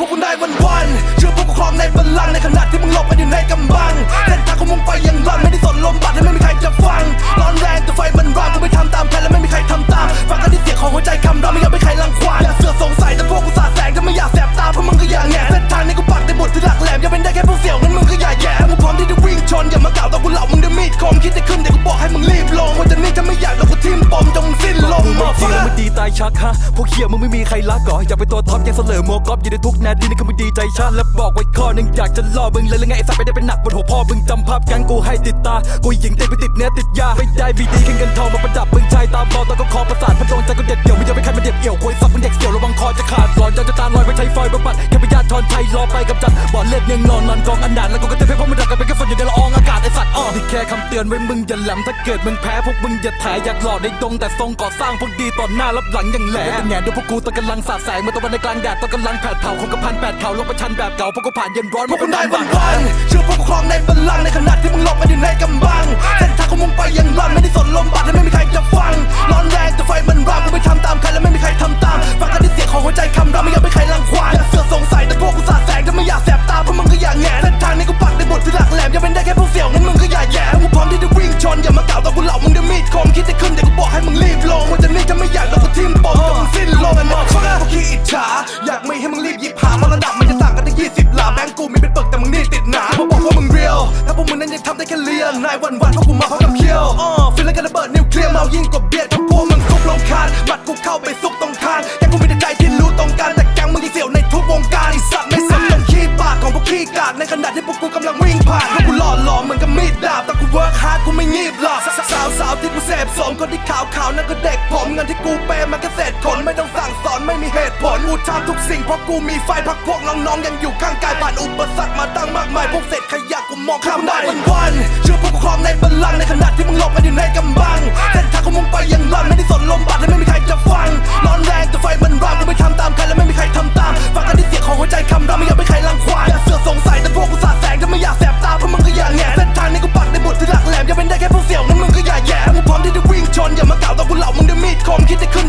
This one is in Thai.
พวกูนายวันวันเชื่อพวกกูครองในบัลลังก์ในขณะที่มึงหลบกันอยู่ในกำบังเส้นทางของมึงไปยังรันไม่ได้สนลมบัดและไม่มีใครจะฟังร้อนแรงแต่ไฟมันร้อนกูไม่ทำตามแผนและไม่มีใครทำตามฟังกันที่เสียงของหัวใจคำร้องไม่อยากเป็นใครรังควานอย่าเสือกสงสัยแต่พวกกูสาดแสงถ้าไม่อยากแสบตาเพราะมึงก็อย่างแหงเส้นทางนี้กูปักในบทที่หลักแหลมอย่าเป็นได้แค่พวกเสี่ยวงั้นมึงก็อย่าแย่กูพร้อมที่จะวิ่งชนอย่ามากล่าวตอนกูเหล่ามึงด้วยมีดคมคิดจะขึ้นเดี๋ยวกูบอกให้มึงรีบ ตายชักฮะ พวกเฮียมึงไม่มีใครรักก่ออยากเป็นตัวท็อปยังเสลอโมกอฟอยู่ในทุกนาทีนี่คือมึงดีใจชาและบอกไว้ข้อหนึงอยากจะล่อมึงเลยแล้วไงไอ้สัตว์ไม่ได้เป็นหนักบนหัวพ่อมึงจำภาพแกงกูให้ติดตา กูหญิงเต้นไปติดเนื้อติดยาไม่ได้มีดีแค่เงินทองมาประดับมึงชายตามมองตอนก็คอประสาทพันโดนใจก็เด็ดเดี่ยวไม่จะไปใครมาเด็บเอี่ยวควยสับมึงเด็กเสี่ยวระวังคอจะขาดหลอนจนจะตาลอยไปใช้ไฟบำบัดแค่พยาทอนไทยรอไปกำจัดบ่อนเล็บยังนอนนอนกองอันดานแล้วกูก็เต้นเพราะมึงรักกันเป็นแค่ฝนอยู่ในละ อองอากาศไอ้สัตว์อ้อนี่แค่คำเตือนไว้มึงอย่าแหลมถ้าเกิดมึงแพ้พวกมึงอย่าแถอยากหลอดในดงแต่ทรงก่อสร้างพวกดีต่อหน้ารับหลังอย่างแหลมแงนดูพวกกูตอนกำลังสาดแสงเมื่อตะวันในกลางแดดตอนกำลังแผดเผาคงกระพันแปดเขาลงประชันแบบเก่าพวกกูผ่านเย็นร้อนพวกกูนายวันวันๆเชื่อพวกกูครองในบัลลังก์ในขณะที่มึงหลบกันอยู่ในกำบังเส้นทางของมึงไปยังรันไม่ได้สนลมบัด ไม่งีบหรอกสาวสาวๆที่กูเสพสมคนที่ขาวขาวๆนั่นก็เด็กผมเงินที่กูเปย์มันก็เศษขนไม่ต้องสั่งสอนไม่มีเหตุผลกูทำทุกสิ่งเพราะกูมีไฟพักพวกน้องๆยังอยู่ข้างกายผ่านอุปสรรคมาตั้งมากมายพวกเศษขยะกูมองข้ามได้วันวันๆเชื่อพวกกูครองในบัลลังก์ในขณะที่มึงหลบกันอยู่ในกำบังเส้นทางของมึง จะเป็นได้แค่ผู้เสี่ยวงั้นมึงก็อย่าแย่มึงพร้อมที่จะวิ่งชนอย่ามากล่าวต่อกูเหล่ามึงด้วยมีดคมคิดจะขึ้น